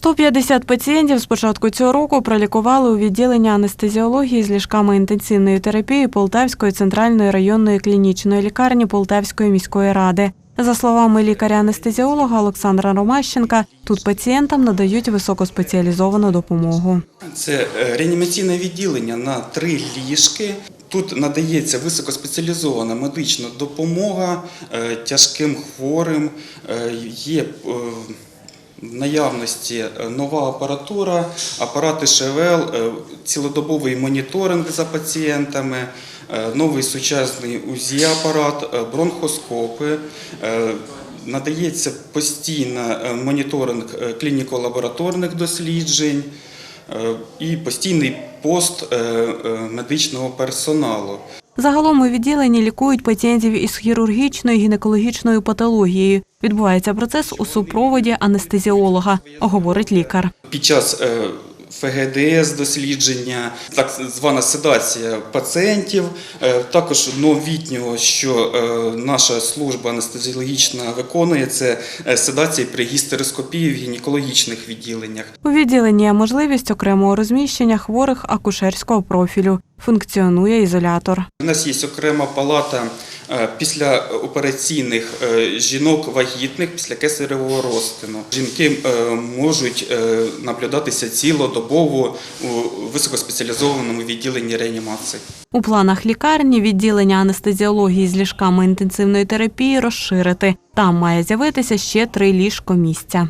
150 пацієнтів з початку цього року пролікували у відділенні анестезіології з ліжками інтенсивної терапії Полтавської центральної районної клінічної лікарні Полтавської міської ради. За словами лікаря-анестезіолога Олександра Ромащенка, тут пацієнтам надають високоспеціалізовану допомогу. Це е, реанімаційне відділення на три ліжки. Тут надається високоспеціалізована медична допомога е, тяжким хворим. Е, Є наявності е, нова апаратура, апарати ШВЛ, е, цілодобовий моніторинг за пацієнтами, е, новий сучасний УЗІ-апарат, бронхоскопи. Надається постійно моніторинг клініко-лабораторних досліджень і постійний пост медичного персоналу. Загалом у відділенні лікують пацієнтів із хірургічною гінекологічною патологією. Відбувається процес у супроводі анестезіолога, говорить лікар. Під час е, ФГДС дослідження, так звана седація пацієнтів, е, також новітнього, що е, наша служба анестезіологічна виконує, це седація при гістероскопії в гінекологічних відділеннях. У відділенні є можливість окремого розміщення хворих акушерського профілю. Функціонує ізолятор. У нас є окрема палата е, після операційних е, жінок вагітних після кесаревого розтину. Жінки е, можуть наблюдатися цілодобово у високоспеціалізованому відділенні реанімації. У планах лікарні відділення анестезіології з ліжками інтенсивної терапії розширити. Там має з'явитися ще три ліжко місця.